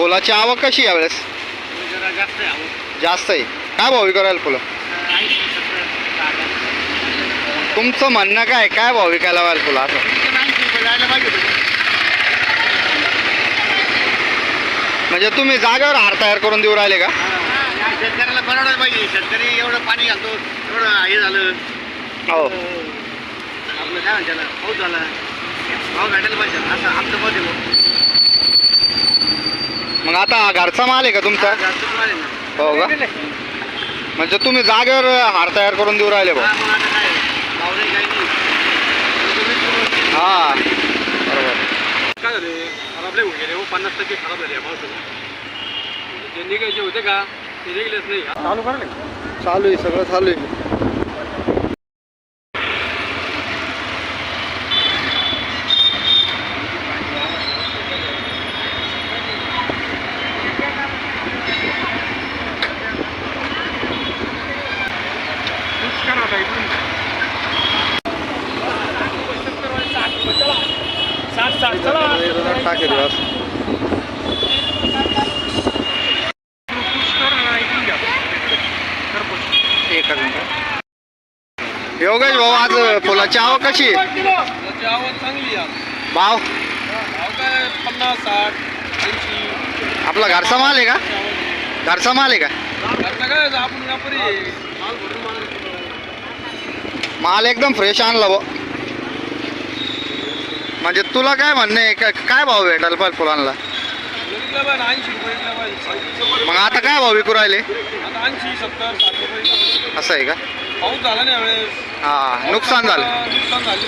फुलाची आवक कशी यावेळेस? जास्त आहे. जास्त आहे काय भाव विकायला फुलं? तुमचं म्हणणं काय काय भाव विकायला व्हायला फुलं असं? म्हणजे तुम्ही जागेवर हार तयार करून देऊ राहिले का? शेतकऱ्याला परवडायला पाहिजे शेतकरी एवढं पाणी घालतो एवढं हे. झालं हो आपलं काय म्हणतात पाऊस झाला. भाव भेटायला पाहिजे. असं आमचं मत आहे आता घरचा माल आहे का तुमचा. हो का? म्हणजे तुम्ही जागेवर हार तयार करून देऊ राहिले भाऊ हा, हा बरोबर काय? झाले? खराब लय होऊन गेले हो. पन्नास टक्के खराब झाले पावसाने. जे निघायचे होते का ते निघलेच नाही. चालू करा चालू आहे सगळं चालू आहे साठ साठ चला टाकेल मिनिट योगेश भाऊ आज फुलाची आवक कशी? आवक चांगली आहे. भाव? भाव काय पन्नास साठ आपला घरचा माल आहे का? घरचा माल आहे का? माल एकदम फ्रेश आणला भाऊ. म्हणजे तुला काय म्हणणं? आहे काय काय भाव भेटाल पण फुलांना? मग आता काय भाव विकू राहिले? ऐंशी सत्तर साठ रुपये असं आहे का? पाऊस झाला नाही यावेळेस हा नुकसान झालं नुकसान झाले.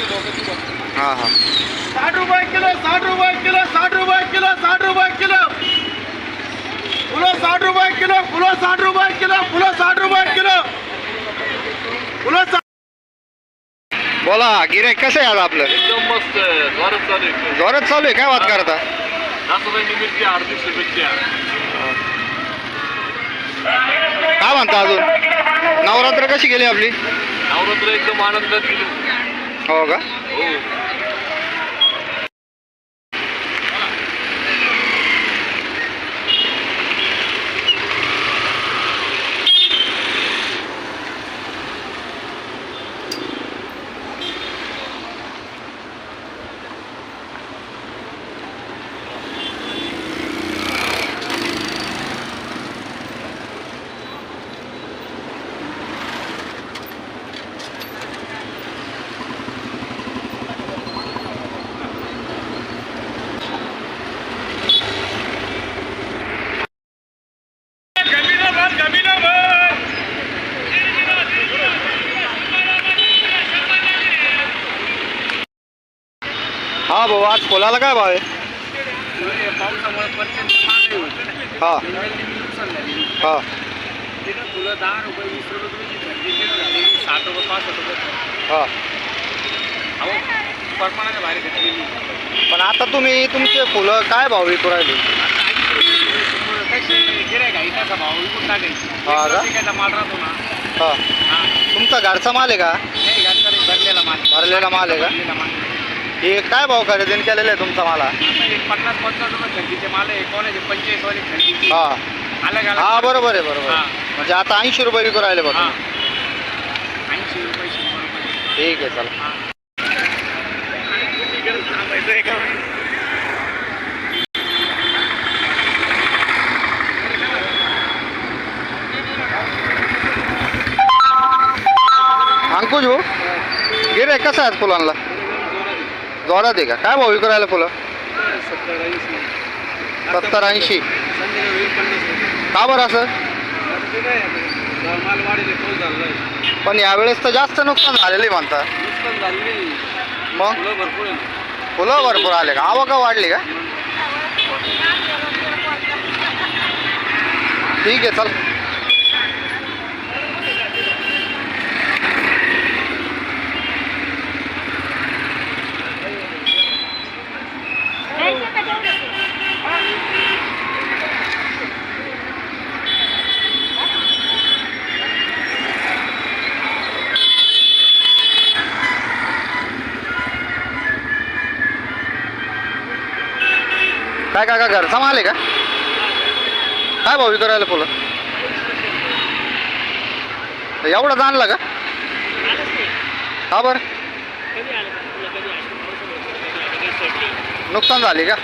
हा हा. साठ रुपये किलो साठ रुपये किलो साठ रुपये किलो साठ रुपये किलो. फुलं साठ रुपये किलो फुलं साठ रुपये किलो फुलं साठ रुपये किलो. फुलं साठ बोला गिरे कसं आहे आज आपलं? एकदम मस्त जोरात चालू आहे. जोरात चालू आहे काय बात करता? मिरची मिरची काय म्हणता अजून? नवरात्र कशी गेली आपली? नवरात्र एकदम आनंदात गेली. हो का? हो. भाऊ आज फुलाला काय भाव आहे. हा. हा. फुलं दहा रुपये वीस रुपये पाच रुपये हा. अहो परमानाच्या बाहेर घेतलेली पण आता तुम्ही तुमचे फुलं काय भाव विकू राहिले? भाव विकून टाकायची हा माल राहतो ना हा. हा तुमचा घरचा माल आहे का? नाही घरचा नाही भरलेला माल भरलेला माल आहे का? हे काय भाव खरेदी केलेला आहे तुमचा माला? आता एक पन्नास पंचावन्न रुपये खरेदीचे माल आहे. कोणाचे पंचेचाळीस वाले खरेदीचे. हा. अलग अलग. हा बरोबर आहे बरोबर हा. आहे. म्हणजे आता ऐंशी रुपये विकू राहिले बघा. हा. ऐंशी रुपये शंभर रुपये. ठीक आहे चला. हा. थांबायचं आहे का? अंकुश भाऊ गिरे कसं आहेत फुलांना? जोरात आहे का? काय भाव विकू फुलं? सत्तर ऐंशी. सत्तर ऐंशी संध्याकाळी पन्नास रुपये का बरं असं? ते काय आता माल आहे पण यावेळेस तर जास्त नुकसान झालेलं आहे म्हणता. नुकसान झालं नाही मग? फुलं भरपूर आहे फुलं भरपूर आले का? आवका वाढली का? ठीक आहे चल. काय काका घरचा माल आहे का? काय भाऊ विकू राहिलं फुलं एवढं जाणलं का? हा बरं? नुकसान झाली का?